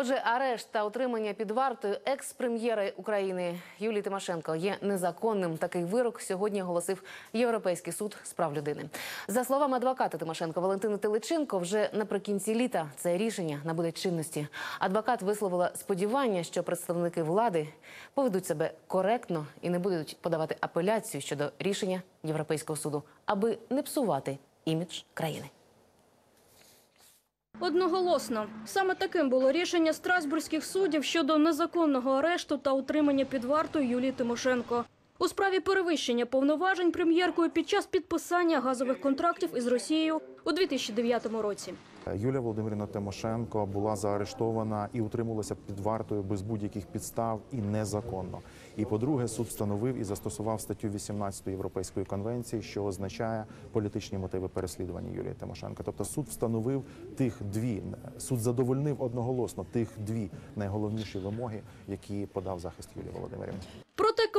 Отже, арешт та утримання під вартою екс-прем'єри України Юлії Тимошенко є незаконним. Такий вирок сьогодні оголосив Європейський суд з прав людини. За словами адвоката Тимошенко Валентини Теличенко, вже наприкінці літа це рішення набуде чинності. Адвокат висловила сподівання, що представники влади поведуть себе коректно і не будуть подавати апеляцію щодо рішення Європейського суду, аби не псувати імідж країни. Одноголосно. Саме таким було рішення страсбурзьких суддів щодо незаконного арешту та утримання під вартою Юлії Тимошенко. У справі перевищення повноважень прем'єркою під час підписання газових контрактів із Росією у 2009 році. Юлія Володимирівна Тимошенко була заарештована і утримувалася під вартою без будь-яких підстав і незаконно. І по-друге, суд встановив і застосував статтю 18 Європейської конвенції, що означає політичні мотиви переслідування Юлії Тимошенко. Тобто суд встановив тих дві суд задовольнив одноголосно тих дві найголовніші вимоги, які подав захист Юлії Володимирівни.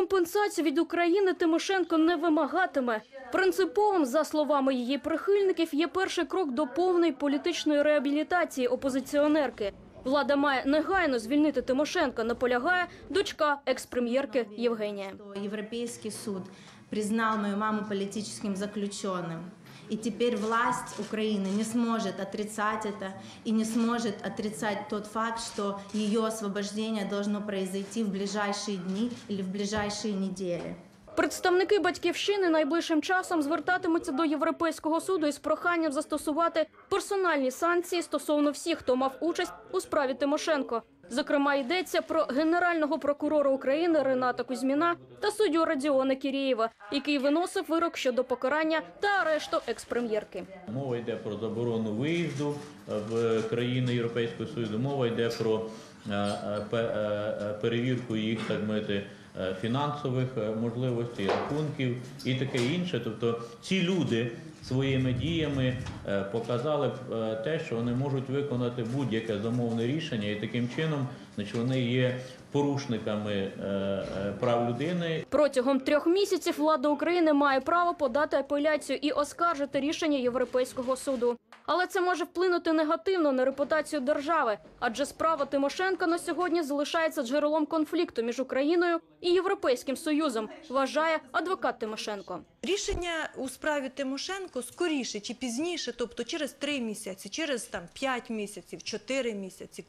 Компенсацію від України Тимошенко не вимагатиме. Принциповим, за словами її прихильників, є перший крок до повної політичної реабілітації опозиціонерки. Влада має негайно звільнити Тимошенко, наполягає дочка екс-прем'єрки Євгенія. Європейський суд признав мою маму політичним заключенным. И теперь власть Украины не сможет отрицать это и не сможет отрицать тот факт, что ее освобождение должно произойти в ближайшие дни или в ближайшие недели. Представники батьківщини найближчим часом звертатимуться до Європейського суду із проханням застосувати персональні санкції стосовно всіх, хто мав участь у справі Тимошенко. Зокрема, йдеться про генерального прокурора України Рената Кузьміна та суддю Радіона Кірєєва, який виносив вирок щодо покарання та арешту екс-прем'єрки. Мова йде про заборону виїзду в країни Європейського Союзу. Мова йде про е, е, е, перевірку їх, так мовити, фінансових е, можливостей, рахунків і таке інше. Тобто ці люди своїми діями е, показали е, те, що вони можуть виконати будь-яке замовне рішення, і таким чином, значить, вони є порушниками е, е, прав людини Протягом трьох місяців влада України має право подати апеляцію і оскаржити рішення Європейського суду. Але це може вплинути негативно на репутацію держави, адже справа Тимошенка на сьогодні залишається джерелом конфлікту між Україною і Європейським Союзом, вважає адвокат Тимошенко. Рішення у справі Тимошенко скоріше чи пізніше, тобто через три місяці, через там п'ять місяців, чотири місяці,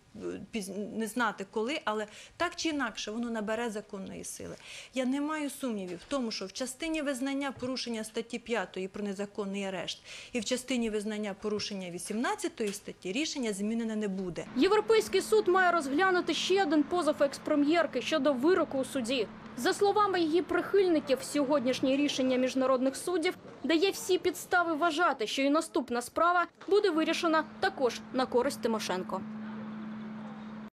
не знати коли, але так чи інакше воно набере законної сили. Я не маю сумнівів в тому, що в частині визнання порушення статті 5 про незаконний арешт і в частині визнання порушення 18 статті рішення змінене не буде. Європейський суд має розглянути ще один позов експрем'єрки щодо вироку у суді. За словами її прихильників, сьогоднішнє рішення міжнародних суддів дає всі підстави вважати, що і наступна справа буде вирішена також на користь Тимошенко.